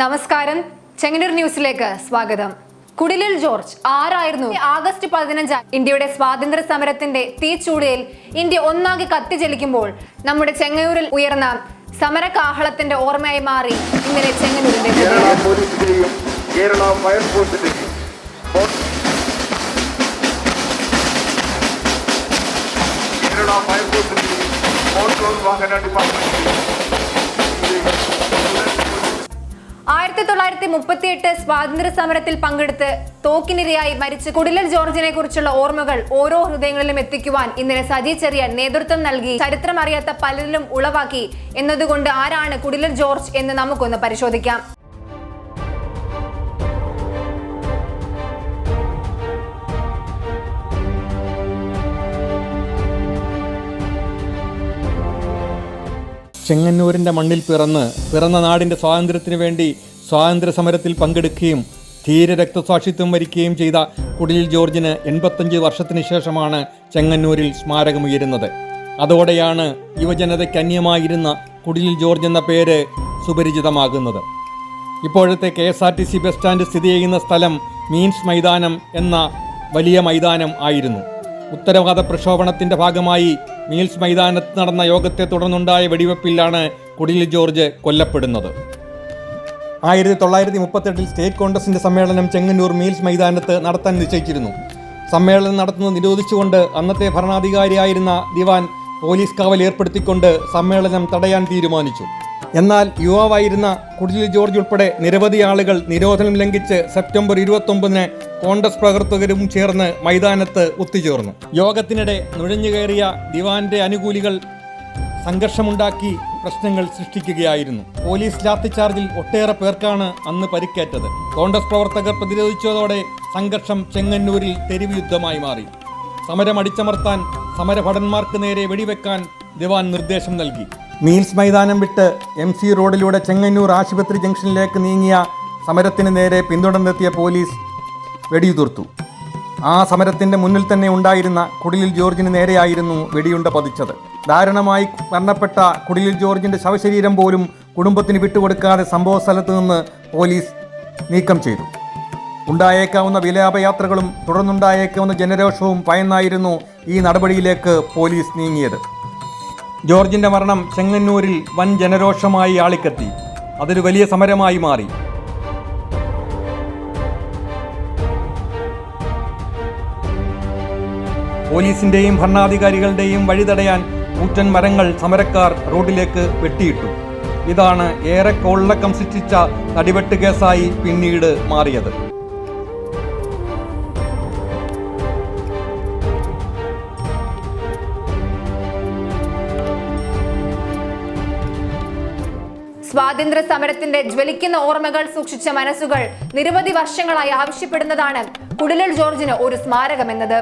നമസ്കാരം. ചെങ്ങന്നൂർ ന്യൂസിലേക്ക് സ്വാഗതം. കുടിലിൽ ജോർജ് ആരായിരുന്നു? ആഗസ്റ്റ് പതിനഞ്ച് ഇന്ത്യയുടെ സ്വാതന്ത്ര്യ സമരത്തിന്റെ തീച്ചൂടിയിൽ ഇന്ത്യ ഒന്നാകെ കത്തിജലിക്കുമ്പോൾ നമ്മുടെ ചെങ്ങന്നൂരിൽ ഉയർന്ന സമരകാഹളത്തിന്റെ ഓർമ്മയായി മാറി ഇന്നലെ ചെങ്ങന്നൂരിന്റെ കേരള വാഹന ആയിരത്തി തൊള്ളായിരത്തി മുപ്പത്തിയെട്ട് സ്വാതന്ത്ര്യ സമരത്തിൽ പങ്കെടുത്ത് തോക്കിനിരയായി മരിച്ച കുടിലൽ ജോർജിനെ കുറിച്ചുള്ള ഓർമ്മകൾ ഓരോ ഹൃദയങ്ങളിലും എത്തിക്കുവാൻ ഇന്നലെ സജി ചെറിയ നേതൃത്വം നൽകി. ചരിത്രം അറിയാത്ത പലരിലും ഉളവാക്കി. എന്നതുകൊണ്ട് ആരാണ് കുടിലൽ ജോർജ് എന്ന് നമുക്കൊന്ന് പരിശോധിക്കാം. ചെങ്ങന്നൂരിന്റെ മണ്ണിൽ പിറന്ന് പിറന്ന നാടിന്റെ സ്വാതന്ത്ര്യത്തിന് വേണ്ടി സ്വാതന്ത്ര്യ സമരത്തിൽ പങ്കെടുക്കുകയും ധീര രക്തസാക്ഷിത്വം വരിക്കുകയും ചെയ്ത കുടിലിൽ ജോർജിന് എൺപത്തഞ്ച് വർഷത്തിന് ശേഷമാണ് ചെങ്ങന്നൂരിൽ സ്മാരകമുയരുന്നത്. അതോടെയാണ് യുവജനതയ്ക്ക് അന്യമായിരുന്ന കുടിലിൽ ജോർജ് എന്ന പേര് സുപരിചിതമാകുന്നത്. ഇപ്പോഴത്തെ K S R T C bus stand സ്ഥിതി ചെയ്യുന്ന സ്ഥലം മീൻസ് മൈതാനം എന്ന വലിയ മൈതാനം ആയിരുന്നു. ഉത്തരവാദ പ്രക്ഷോഭണത്തിന്റെ ഭാഗമായി മീൽസ് മൈതാനത്ത് നടന്ന യോഗത്തെ തുടർന്നുണ്ടായ വെടിവെപ്പിലാണ് കുടിലിൽ ജോർജ് കൊല്ലപ്പെടുന്നത്. ആയിരത്തി തൊള്ളായിരത്തി മുപ്പത്തെട്ടിൽ സ്റ്റേറ്റ് കോൺഗ്രസിന്റെ സമ്മേളനം ചെങ്ങന്നൂർ മീൽസ് മൈതാനത്ത് നടത്താൻ നിശ്ചയിച്ചിരുന്നു. സമ്മേളനം നടത്തുന്നത് നിരോധിച്ചുകൊണ്ട് അന്നത്തെ ഭരണാധികാരിയായിരുന്ന ദിവാൻ പോലീസ് കാവൽ ഏർപ്പെടുത്തിക്കൊണ്ട് സമ്മേളനം തടയാൻ തീരുമാനിച്ചു. എന്നാൽ യുവാവായിരുന്ന കുടിൽ ജോർജ് ഉൾപ്പെടെ നിരവധി ആളുകൾ നിരോധനം ലംഘിച്ച് സെപ്റ്റംബർ ഇരുപത്തൊമ്പതിന് കോൺഗ്രസ് പ്രവർത്തകരും ചേർന്ന് മൈതാനത്ത് ഒത്തുചേർന്നു. യോഗത്തിനിടെ നുഴഞ്ഞുകയറിയ ദിവാന്റെ അനുകൂലികൾ സംഘർഷമുണ്ടാക്കി പ്രശ്നങ്ങൾ സൃഷ്ടിക്കുകയായിരുന്നു. പോലീസ് ലാത്തിച്ചാർജിൽ ഒട്ടേറെ പേർക്കാണ് അന്ന് പരിക്കേറ്റത്. കോൺഗ്രസ് പ്രവർത്തകർ പ്രതിരോധിച്ചതോടെ സംഘർഷം ചെങ്ങന്നൂരിൽ തെരുവ് യുദ്ധമായി മാറി. സമരം അടിച്ചമർത്താൻ സമരഭടന്മാർക്ക് നേരെ വെടിവെക്കാൻ ദിവാൻ നിർദ്ദേശം നൽകി. മീൽസ് മൈതാനം വിട്ട് എം സി റോഡിലൂടെ ചെങ്ങന്നൂർ ആശുപത്രി ജംഗ്ഷനിലേക്ക് നീങ്ങിയ സമരത്തിന് നേരെ പിന്തുടർന്നെത്തിയ പോലീസ് വെടിയുതിർത്തു. ആ സമരത്തിന്റെ മുന്നിൽ തന്നെ ഉണ്ടായിരുന്ന കുടിലിൽ ജോർജിന് നേരെയായിരുന്നു വെടിയുണ്ട പതിച്ചത്. ദാരുണമായി മരണപ്പെട്ട കുടിലിൽ ജോർജിന്റെ ശവശരീരം പോലും കുടുംബത്തിന് വിട്ടുകൊടുക്കാതെ സംഭവ സ്ഥലത്ത് നിന്ന് പോലീസ് നീക്കം ചെയ്തു. ഉണ്ടായേക്കാവുന്ന വിലാപയാത്രകളും തുടർന്നുണ്ടായേക്കാവുന്ന ജനരോഷവും ഭയന്നായിരുന്നു ഈ നടപടിയിലേക്ക് പോലീസ് നീങ്ങിയത്. ജോർജിന്റെ മരണം ചെങ്ങന്നൂരിൽ വൻ ജനരോഷമായി ആളിക്കത്തി. അതൊരു വലിയ സമരമായി മാറി. പോലീസിന്റെയും ഭരണാധികാരികളുടെയും വഴിതടയാൻ കൂറ്റൻ മരങ്ങൾ സമരക്കാർ റോഡിലേക്ക് വെട്ടിയിട്ടു. ഇതാണ് ഏറെ കൊള്ളക്കം സൃഷ്ടിച്ച തടിവെട്ട് കേസായി പിന്നീട് മാറിയത്. സ്വാതന്ത്ര്യ സമരത്തിന്റെ ജ്വലിക്കുന്ന ഓർമ്മകൾ സൂക്ഷിച്ച മനസ്സുകൾ നിരവധി വർഷങ്ങളായി ആവശ്യപ്പെടുന്നതാണ് കുടിലൽ ജോർജിന് ഒരു സ്മാരകം എന്നത്.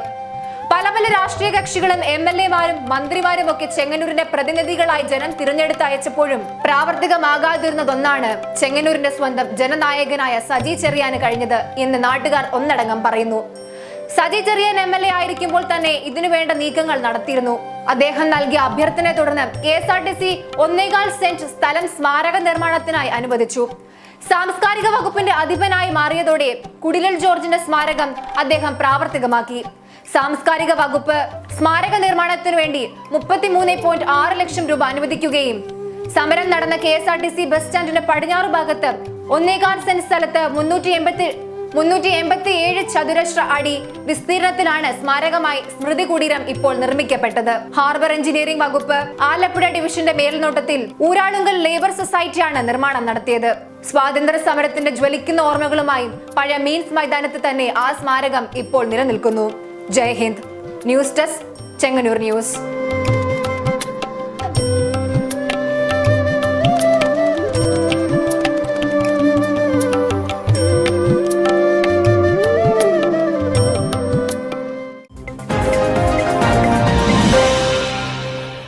പല പല രാഷ്ട്രീയ കക്ഷികളും എം എൽ എമാരും മന്ത്രിമാരും ഒക്കെ ചെങ്ങന്നൂരിന്റെ പ്രതിനിധികളായി ജനം തിരഞ്ഞെടുത്ത് അയച്ചപ്പോഴും പ്രാവർത്തികമാകാതിരുന്നതൊന്നാണ് ചെങ്ങന്നൂരിന്റെ സ്വന്തം ജനനായകനായ സജി ചെറിയാന് കഴിഞ്ഞത് എന്ന് നാട്ടുകാർ ഒന്നടങ്കം പറയുന്നു. Saji Cherian M L A ആയിരിക്കുമ്പോൾ തന്നെ ഇതിനു വേണ്ട നീക്കങ്ങൾ നടത്തിയിരുന്നു. അദ്ദേഹം നൽകിയ അഭ്യർത്ഥനയെ തുടർന്ന് K S R T C ഒന്നേകാൽ സെന്റ് സ്ഥലം സ്മാരക നിർമ്മാണത്തിനായി അനുവദിച്ചു. സാംസ്കാരിക വകുപ്പിന്റെ അധിപനായി മാറിയതോടെ കുടിലൽ ജോർജിന്റെ സ്മാരകം അദ്ദേഹം പ്രാവർത്തികമാക്കി. സാംസ്കാരിക വകുപ്പ് സ്മാരക നിർമ്മാണത്തിനു വേണ്ടി മുപ്പത്തിമൂന്ന് പോയിന്റ് ആറ് ലക്ഷം രൂപ അനുവദിക്കുകയും സമരം നടന്ന K S R T C bus സ്റ്റാൻഡിന്റെ പടിഞ്ഞാറ് ഭാഗത്ത് ഒന്നേകാൽ സെന്റ് സ്ഥലത്ത് മുന്നൂറ്റി എൺപത്തി മുന്നൂറ്റി എൺപത്തി ഏഴ് ചതുരശ്ര അടി വിസ്തീർണത്തിലാണ് സ്മാരകമായി സ്മൃതി കുടീരം ഇപ്പോൾ നിർമ്മിക്കപ്പെട്ടത്. ഹാർബർ എഞ്ചിനീയറിംഗ് വകുപ്പ് ആലപ്പുഴ ഡിവിഷന്റെ മേൽനോട്ടത്തിൽ ഊരാളുങ്കൽ ലേബർ സൊസൈറ്റിയാണ് നിർമ്മാണം നടത്തിയത്. സ്വാതന്ത്ര്യ സമരത്തിന്റെ ജ്വലിക്കുന്ന ഓർമ്മകളുമായി പഴയ മീൻസ് മൈതാനത്ത് തന്നെ ആ സ്മാരകം ഇപ്പോൾ നിലനിൽക്കുന്നു. Jai Hind. News desk Chengannur news.